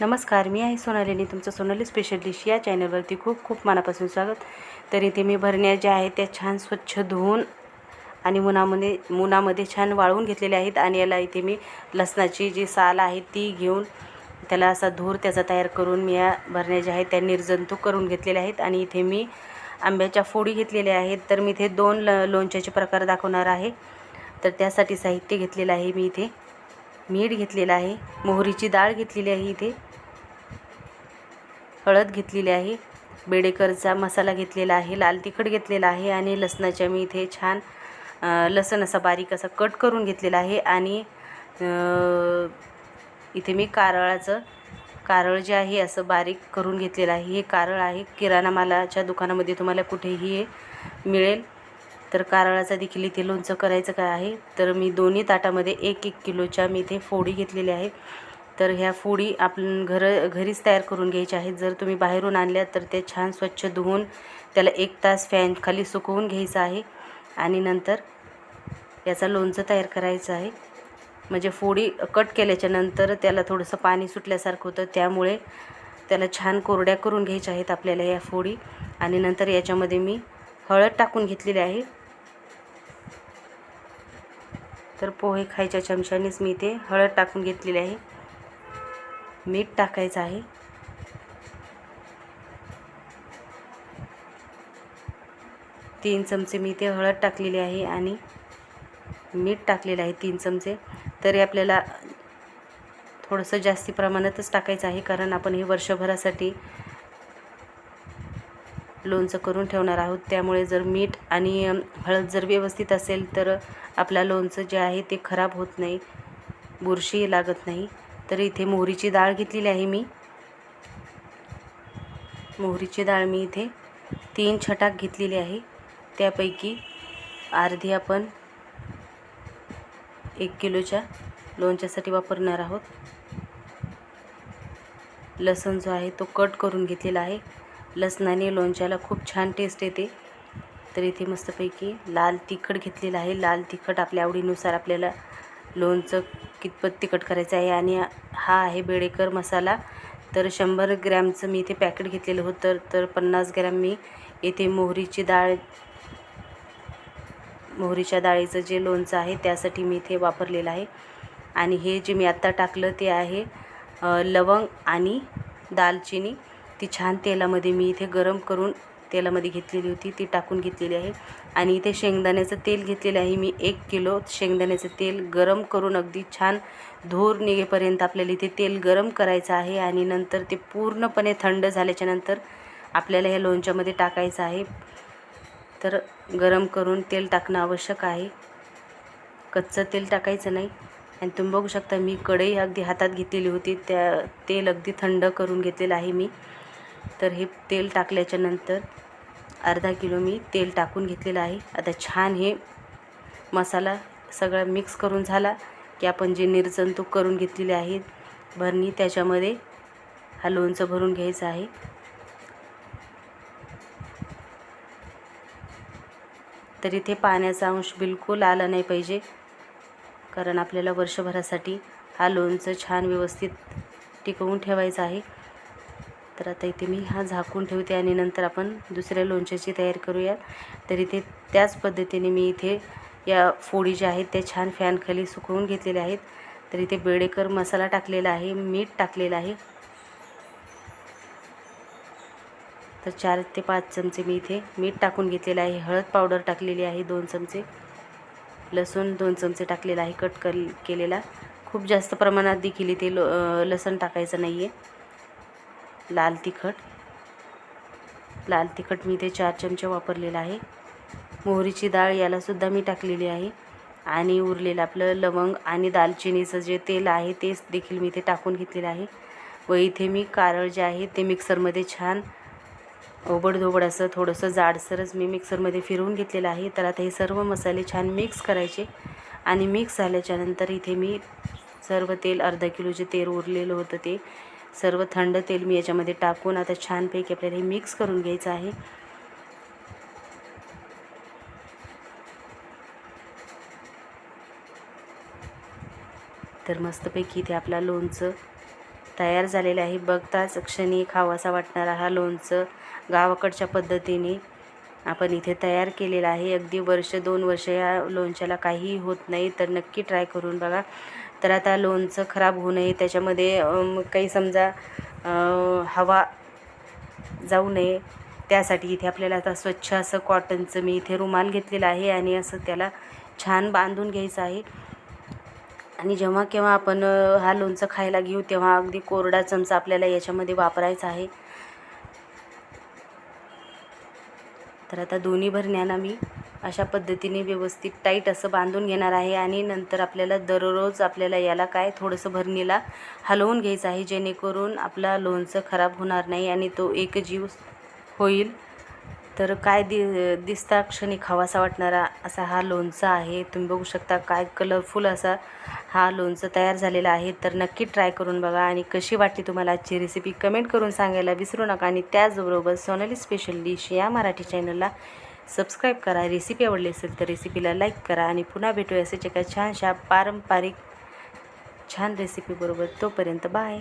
नमस्कार मी आहे सोनालीनी तुमचं सोनाली स्पेशल डिश या चॅनलवरती खूप खूप मनापासून स्वागत. तर इथे मी भरण्या ज्या आहेत त्या छान स्वच्छ धुवून आणि मुनामध्ये मुनामध्ये छान वाळवून घेतलेल्या आहेत आणि याला इथे मी लसणाची जी साल आहे ती घेऊन त्याला असा धूर त्याचा तयार करून मी या भरण्या ज्या आहेत त्या निर्जंतूक करून घेतलेल्या आहेत आणि इथे मी आंब्याच्या फोडी घेतलेल्या आहेत. तर मी इथे दोन ल लोणच्याचे प्रकार दाखवणार आहे. तर त्यासाठी साहित्य घेतलेलं आहे मी इथे. मीठ घेतलेलं आहे मोहरीची डाळ घेतलेली आहे इथे. हळद घेतलेली आहे बेडेकरचा मसाला घेतलेला आहे लाल तिखट घेतलेला आहे आणि लसणाच्या मी इथे छान लसण असा बारीक असा कट करून घेतलेला आहे आणि इथे मी कारळाचं कारळ जे आहे असं बारीक करून घेतलेलं आहे. हे कारळ आहे किराणा मालाच्या दुकानामध्ये तुम्हाला कुठेही हे मिळेल. तर कारळाचा देखील इथे लोणचं करायचं काय आहे? तर मी दोन्ही ताटामध्ये एक एक किलोच्या मी इथे फोडी घेतलेली आहे. तर ह्या फोडी आपण घर घरीच तयार करून घ्यायच्या आहेत. जर तुम्ही बाहेरून आणल्या तर ते छान स्वच्छ धुवून त्याला एक तास फॅन खाली सुकवून घ्यायचं आहे. आणि नंतर याचा लोणचं तयार करायचं आहे. म्हणजे फोडी कट केल्याच्यानंतर त्याला थोडंसं पाणी सुटल्यासारखं होतं. त्यामुळे त्याला छान कोरड्या करून घ्यायच्या आहेत आपल्याला या फोडी. आणि नंतर याच्यामध्ये मी हळद टाकून घेतलेली आहे. तर पोहे खायच्या चमच्यानेच मी इथे हळद टाकून घेतलेली आहे. मीठ टाकायचं आहे. तीन चमचे मी ते हळद टाकलेली आहे आणि मीठ टाकलेलं आहे तीन चमचे. तरी आपल्याला थोडंसं जास्ती प्रमाणातच टाकायचं आहे कारण आपण हे वर्षभरासाठी लोणचं करून ठेवणार आहोत. त्यामुळे जर मीठ आणि हळद जर व्यवस्थित असेल तर आपला लोणचं जे आहे ते खराब होत नाही. बुरशी लागत नाही. तर इथे मोहरीची डाळ घेतलेली आहे मी. मोहरीची डाळ मी इथे तीन छटाक घेतलेली आहे. त्यापैकी अर्धी आपण एक किलोच्या लोणच्यासाठी वापरणार आहोत. लसण जो आहे तो कट करून घेतलेला आहे. लसणाने लोणच्याला खूप छान टेस्ट येते. तर इथे मस्तपैकी लाल तिखट घेतलेलं आहे. लाल तिखट आपल्या आवडीनुसार आपल्याला लोणचं कितपत तिखट करायचं आहे आणि हा आहे बेडेकर मसाला. तर शंभर ग्रॅमचं मी इथे पॅकेट घेतलेलं होतं. तर पन्नास ग्रॅम मी इथे मोहरीची डाळ मोहरीच्या डाळीचं जे लोणचं आहे त्यासाठी मी इथे वापरलेलं आहे. आणि हे जे मी आत्ता टाकलं ते आहे लवंग आणि दालचिनी. ती छान तेलामध्ये मी इथे गरम करून तेलामध्ये घेतलेली होती ती टाकून घेतलेली आहे. आणि इथे शेंगदाण्याचं तेल घेतलेलं आहे मी एक किलो. शेंगदाण्याचं तेल गरम करून अगदी छान धूर निघेपर्यंत आपल्याला इथे तेल गरम करायचं आहे. आणि नंतर ते पूर्णपणे थंड झाल्याच्यानंतर आपल्याला ह्या लोणच्यामध्ये टाकायचं आहे. तर गरम करून तेल टाकणं आवश्यक आहे. कच्चं तेल टाकायचं नाही. आणि तुम्ही बघू शकता मी कढई अगदी हातात घेतलेली होती. त्या तेल अगदी थंड करून घेतलेलं आहे मी. तर हे तेल टाकल्याच्या नंतर अर्धा किलो मी तेल टाकून घेतलेलं आहे. आता छान हे मसाला सगळा मिक्स करून झाला की आपण जे निर्जंतूक करून घेतलेले आहेत भरणी त्याच्यामध्ये हा लोणचं भरून घ्यायचं आहे. तर इथे पाण्याचा अंश बिलकुल आला नाही पाहिजे कारण आपल्याला वर्षभरासाठी हा लोणचं छान व्यवस्थित टिकवून ठेवायचा आहे. तर आता इथे मी हा झाकून ठेवते आणि नंतर आपण दुसऱ्या लोणच्याची तयारी करूया तर इथे त्याच पद्धतीने मी इथे या फोडी ज्या आहेत त्या छान फॅनखाली सुकवून घेतलेल्या आहेत. तर इथे बेडेकर मसाला टाकलेला आहे मीठ टाकलेलं आहे. तर चार ते पाच चमचे मी इथे मीठ टाकून घेतलेलं आहे. हळद पावडर टाकलेली आहे दोन चमचे. लसूण दोन चमचे टाकलेला आहे कट कर केलेला. खूप जास्त प्रमाणात देखील इथे लो लसण टाकायचं नाही आहे लाल तिखट. लाल तिखट मी इथे चार चमचे वापरलेला आहे. मोहरीची डाळ यालासुद्धा मी टाकलेली आहे. आणि उरलेलं आपलं लवंग आणि दालचिनीचं जे तेल आहे तेच देखील मी इथे टाकून घेतलेलं आहे. व इथे मी कारळ जे आहे ते मिक्सरमध्ये छान ओबडधोबड असं थोडंसं जाडसरच मी मिक्सरमध्ये फिरवून घेतलेलं आहे. तर आता हे सर्व मसाले छान मिक्स करायचे. आणि मिक्स झाल्याच्यानंतर इथे मी सर्व तेल अर्धा किलो जे तेल उरलेलं होतं ते सर्व थंड तेल मी याच्यामध्ये टाकून आता छानपैकी आपल्याला हे मिक्स करून घ्यायचं आहे. तर मस्तपैकी इथे आपला लोणचं तयार झालेलं आहे. बघताच क्षणी खावासा वाटणारा हा लोणचं गावाकडच्या पद्धतीने आपण इथे तयार केलेला आहे. अगदी वर्ष दोन वर्ष या लोणच्याला काहीही होत नाही तर नक्की ट्राय करून बघा. तर आता लोणचं खराब होऊ नये. त्याच्यामध्ये काही समजा हवा जाऊ नये. त्यासाठी इथे आपल्याला आता स्वच्छ असं कॉटनचं मी इथे रुमाल घेतलेला आहे आणि असं त्याला छान बांधून घ्यायचं आहे. आणि जेव्हा केव्हा आपण हा लोणचं खायला घेऊ तेव्हा अगदी कोरडा चमचा आपल्याला याच्यामध्ये वापरायचा आहे. तर आता दोन्ही भरण्याला मी अशा पद्धतीने व्यवस्थित टाईट असं बांधून घेणार आहे आणि नंतर आपल्याला दररोज आपल्याला याला काय थोडंसं भरणीला हलवून घ्यायचं आहे जेणेकरून आपला लोणचं खराब होणार नाही आणि तो एकजीव होईल. तर काय दि दिसता क्षणी खावासा वाटणारा असा हा लोणचा आहे. तुम्ही बघू शकता काय कलरफुल असा हा लोणचं तयार झालेला आहे. तर नक्की ट्राय करून बघा आणि कशी वाटली तुम्हाला आजची रेसिपी कमेंट करून सांगायला विसरू नका. आणि त्याचबरोबर सोनाली स्पेशल डिश या मराठी चॅनलला सबस्क्राईब करा. रेसिपी आवडली असेल तर रेसिपीला लाईक करा आणि पुन्हा भेटूया असेच एका छानशा पारंपरिक छान रेसिपीबरोबर तोपर्यंत बाय